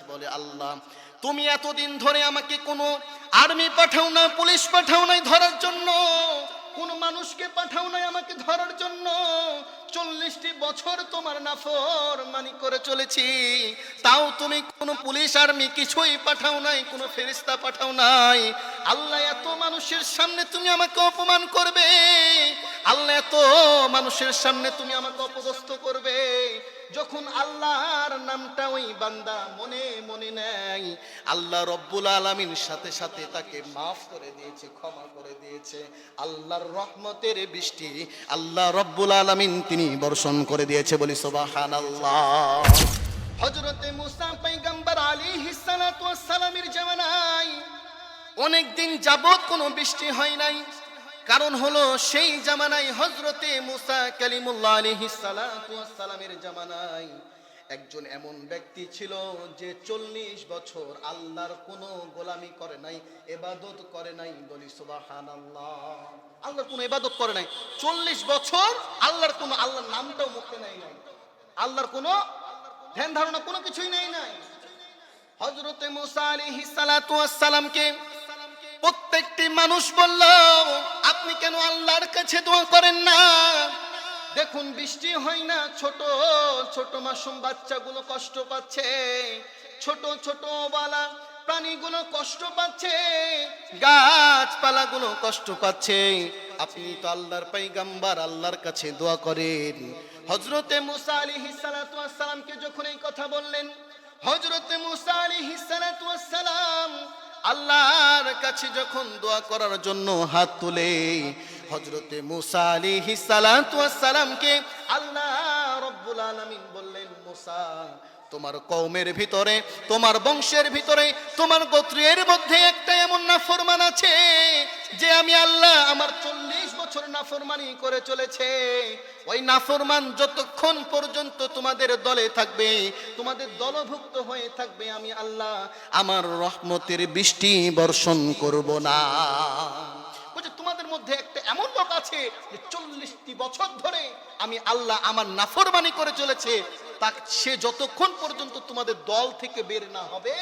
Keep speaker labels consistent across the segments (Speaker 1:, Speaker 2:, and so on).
Speaker 1: কাছে বলে আল্লাহ। তুমি এতদিন ধরে আমাকে কোনো আর্মি পাঠাও না, পুলিশ পাঠাও নাই ধরার জন্য। কোন মানুষকে পাঠাও নাই আমাকে ধরার জন্য। চল্লিশটি বছর তোমার নাফর মানি করে চলেছি। তাও তুমি কোনো পুলিশ আর্মি কিছুই পাঠাও নাই, কোনো ফেরিস্তা পাঠাও নাই। আল্লাহ এত মানুষের সামনে তুমি আমাকে অপমান করবে। আল্লাহ এত মানুষের সামনে তুমি আমাকে অপদস্থ করবে। যখন আল্লাহর নামটা ওই বান্দা মনে মনে নেয়, আল্লাহ রব্বুল আলমিন সাথে সাথে তাকে মাফ করে দিয়েছে, ক্ষমা করে দিয়েছে। আল্লাহর রহমতের বৃষ্টি, আল্লাহ রব্বুল আলমিন তিনি বর্ষণ করে দিয়েছে বলি সোবাহান হজরতে মুসা পাইগম্বর আলী সালামের জামানায় অনেক দিন যাবত কোনো বৃষ্টি হয় নাই। কারণ হলো সেই জামানায় হজরতে মুসা কালিমুল্লাহ আলাইহি সালামের জামানায় একজন এমন ব্যক্তি ছিল যে চল্লিশ বছর আল্লাহর কোনো গোলামি করে নাই, এবাদত করে নাই। বলি সুবাহান আল্লাহ আল্লাহর কোনো এবাদত করে নাই। চল্লিশ বছর আল্লাহর কোনো, আল্লাহর নামটাও মুখে নাই নাই। আল্লাহর কোনো ধ্যান ধারণা কোনো কিছুই নেই নাই। হজরতে মুসা আলাইহিস সালাতু ওয়াস সালামকে প্রত্যেকটি মানুষ বলল, আপনি কেন আল্লাহর কাছে দোয়া করেন না? দেখুন বৃষ্টি হয় না, ছোট ছোট মাসুম বাচ্চাগুলো কষ্ট পাচ্ছে। ছোট ছোট বালা প্রাণীগুলো কষ্ট পাচ্ছে, গাছপালাগুলো কষ্ট পাচ্ছে। আপনি তো আল্লাহর পাইগাম্বার আল্লাহর কাছে দোয়া করেন। হজরতে মুসা আলাইহিস সালাতু সালামকে যখন এই কথা বললেন হজরতে মুসা ওয়াস সালাম আল্লাহর কাছে যখন দোয়া করার জন্য হাত তুলে হজরতে মুসা ওয়াস সালামকে আল্লাহ রব্বুল আলামিন বললেন, মুসা, তোমার কওমের ভিতরে, তোমার বংশের ভিতরে, তোমার গোত্রের মধ্যে একটা এমন নাফরমান আছে, যে আমি আল্লাহ আমার চল্লিশ বছর নাফরমানি করে চলেছে। ওই নাফরমান যতক্ষণ পর্যন্ত তোমাদের দলে থাকবে, তোমাদের দলভুক্ত হয়ে থাকবে, আমি আল্লাহ আমার রহমতের বৃষ্টি বর্ষণ করব না বলছে তোমাদের মধ্যে একটা এমন লোক আছে যে চল্লিশটি বছর ধরে আমি আল্লাহ আমার নাফরমানি করে চলেছে। তা সে যতক্ষণ পর্যন্ত তোমাদের দল থেকে বের না হবে,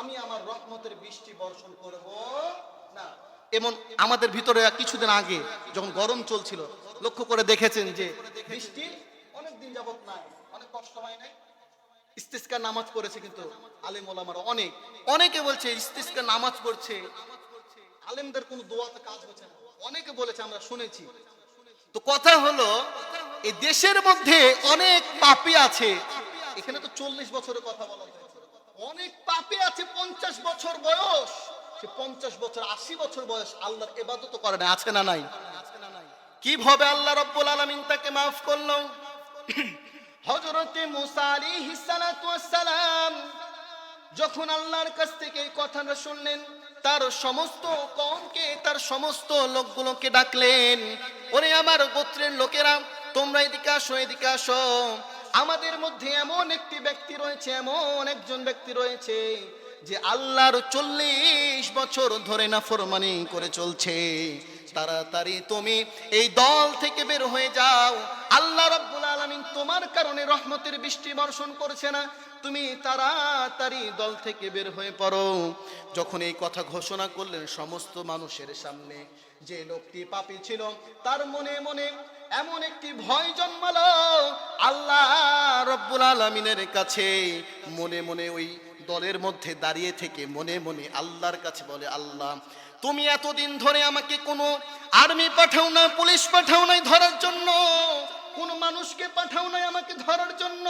Speaker 1: আমি আমার রহমতের বৃষ্টি বর্ষণ করব না। এমন আমাদের ভিতরে কিছুদিন আগে যখন গরম চলছিল, লক্ষ্য করে দেখেছেন যে বৃষ্টি অনেক দিন যাবত নাই, অনেক কষ্ট হয় নাই। ইস্তিস্কা নামাজ পড়েছে কিন্তু আলেম ওলামারা অনেক। অনেকে বলছে ইস্তিস্কা নামাজ পড়ছে। আলেমদের কোনো দোয়াতে কাজ হচ্ছে না। অনেকে বলেছে আমরা শুনেছি। তো কথা হলো এই দেশের মধ্যে অনেক পাপি আছে। এখানে তো চল্লিশ বছরের কথা বলা অনেক পাপি আছে পঞ্চাশ বছর বয়স। সে পঞ্চাশ বছর আশি বছর বয়স আল্লাহর এবাদত করে না আছে না নাই? কীভাবে আল্লাহ রব্বুল আলমিন তাকে মাফ করল? হজরতে মুসা আলাইহিস সালাতু সালাম যখন আল্লাহর কাছ থেকে এই কথাটা শুনলেন তার সমস্ত কমকে, তার সমস্ত লোকগুলোকে ডাকলেন, ওরে আমার গোত্রের লোকেরা, তোমরা এদিকে আসো এদিকে আসো। আমাদের মধ্যে এমন একটি ব্যক্তি রয়েছে, এমন একজন ব্যক্তি রয়েছে যে আল্লাহর চল্লিশ বছর ধরে না ফরমানি করে চলছে। তাড়াতাড়ি তুমি এই দল থেকে বের হয়ে যাও। আল্লাহ রব্বুল আলমিন তোমার কারণে রহমতের বৃষ্টি বর্ষণ করছে না। তুমি তাড়াতাড়ি দল থেকে বের হয়ে পড়ো। যখন এই কথা ঘোষণা করলেন সমস্ত মানুষের সামনে, যে লোকটি পাপি ছিল, তার মনে মনে এমন একটি ভয় জন্মালো, আল্লাহ রব্বুল আলমিনের কাছে মনে মনে ওই দলের মধ্যে দাঁড়িয়ে থেকে মনে মনে আল্লাহর কাছে বলে, আল্লাহ, তুমি এতদিন ধরে আমাকে কোনো আর্মি পাঠাও না, পুলিশ পাঠাও নাই ধরার জন্য। কোন মানুষকে পাঠাও নাই আমাকে ধরার জন্য।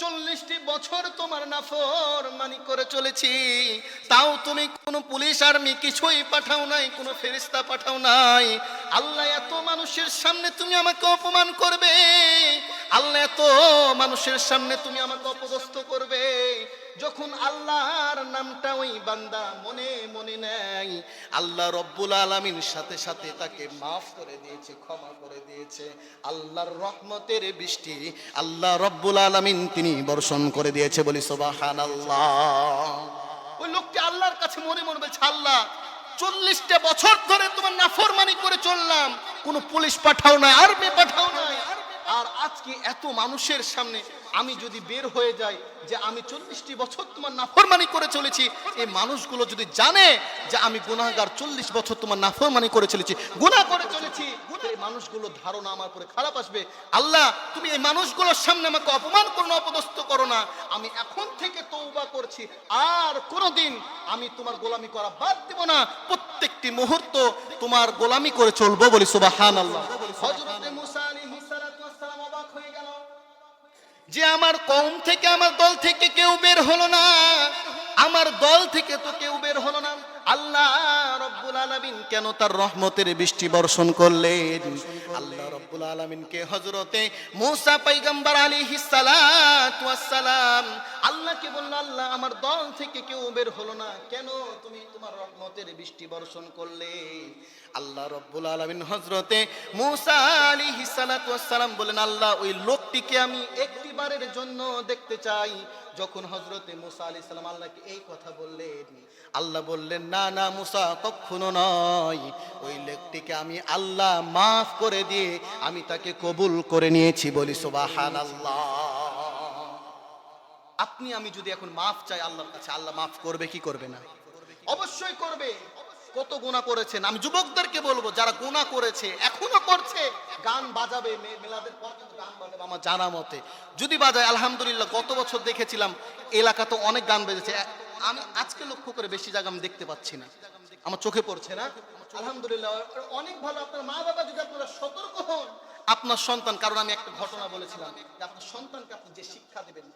Speaker 1: চল্লিশটি বছর তোমার নাফর মানি করে চলেছি। তাও তুমি কোনো পুলিশ আর্মি কিছুই পাঠাও নাই, কোনো ফেরিস্তা পাঠাও নাই। আল্লাহ এত মানুষের সামনে তুমি আমাকে অপমান করবে। এত মানুষের সামনে তুমি আমাকে অপদস্থ করবে। যখন আল্লাহর নামটা ওই বান্দা মনে মনে নেয়, আল্লাহ রব্বুল আলমিন সাথে সাথে তাকে মাফ করে দিয়েছে, ক্ষমা করে দিয়েছে। আল্লাহর রহমতের বৃষ্টি আল্লাহ রব্বুল আলমিন তিনি বর্ষণ করে দিয়েছে বলি সোবাহান আল্লাহ ওই লোকটি আল্লাহর কাছে মনে মনে বলছে, আল্লাহ, চল্লিশটা বছর ধরে তোমার নাফরমানি করে চললাম। কোনো পুলিশ পাঠাও নাই আর্মি পাঠাও আর আজকে এত মানুষের সামনে আমি যদি বের হয়ে যাই যে আমি চল্লিশটি বছর তোমার নাফরমানি করে চলেছি, এই মানুষগুলো যদি জানে যে আমি গুনাহগার চল্লিশ বছর তোমার নাফরমানি করে চলেছি, গুনাহ করে চলেছি, এই মানুষগুলো ধারণা আমার পরে খারাপ আসবে। আল্লাহ, তুমি এই মানুষগুলোর সামনে আমাকে অপমান করো না, অপদস্থ করো না। আমি এখন থেকে তৌবা করছি, আর কোনোদিন আমি তোমার গোলামি করা বাদ দেব না। প্রত্যেকটি মুহূর্ত তোমার গোলামি করে চলবো বলি সুবাহান আল্লাহ হযরতে মুসা যে আমার কম থেকে, আমার দল থেকে কেউ বের হলো না। আমার দল থেকে তো কেউ বের হলো না। আল্লাহ আলামিন কেন তার রহমতের বৃষ্টি বর্ষণ করলেন? আল্লাহ রব্বুল মুসা আল্লাহকে বলল, আল্লাহ, আমার দল থেকে কেউ বের হলো না। কেন তুমি তোমার রহমতের বৃষ্টি বর্ষণ করলে? আল্লাহ রব্বুল আলামিন হযরতে মুসা সালাতু ওয়াস বলেন, আল্লাহ, ওই লোকটিকে আমি একটি বারের জন্য দেখতে চাই। যখন হজরতে মুসা আলি সালাম আল্লাহকে এই কথা বললেন, আল্লাহ বললেন, না না, মুসা কখনো নয়। ওই লোকটিকে আমি আল্লাহ মাফ করে দিয়ে আমি তাকে কবুল করে নিয়েছি বলি সুবাহান আল্লাহ আপনি, আমি যদি এখন মাফ চাই আল্লাহর কাছে, আল্লাহ মাফ করবে, কি করবে না? অবশ্যই করবে। কত গুণা করেছেন? আমি যুবকদেরকে বলব, যারা গুণা করেছে, এখনও করছে, গান বাজাবে মেলাদের পর কিন্তু গান বাজাবে, আমার জানা মতে। যদি বাজায়, আলহামদুলিল্লাহ, গত বছর দেখেছিলাম এলাকা তো অনেক গান বেজেছে। আমি আজকে লক্ষ্য করে বেশি জায়গা আমি দেখতে পাচ্ছি না। আমার চোখে পড়ছে না। আলহামদুলিল্লাহ, অনেক ভালো। আপনার মা বাবা যদি আপনারা সতর্ক হন, আপনার সন্তান, কারণ আমি একটা ঘটনা বলেছিলাম আপনার সন্তানকে আপনি যে শিক্ষা দেবেন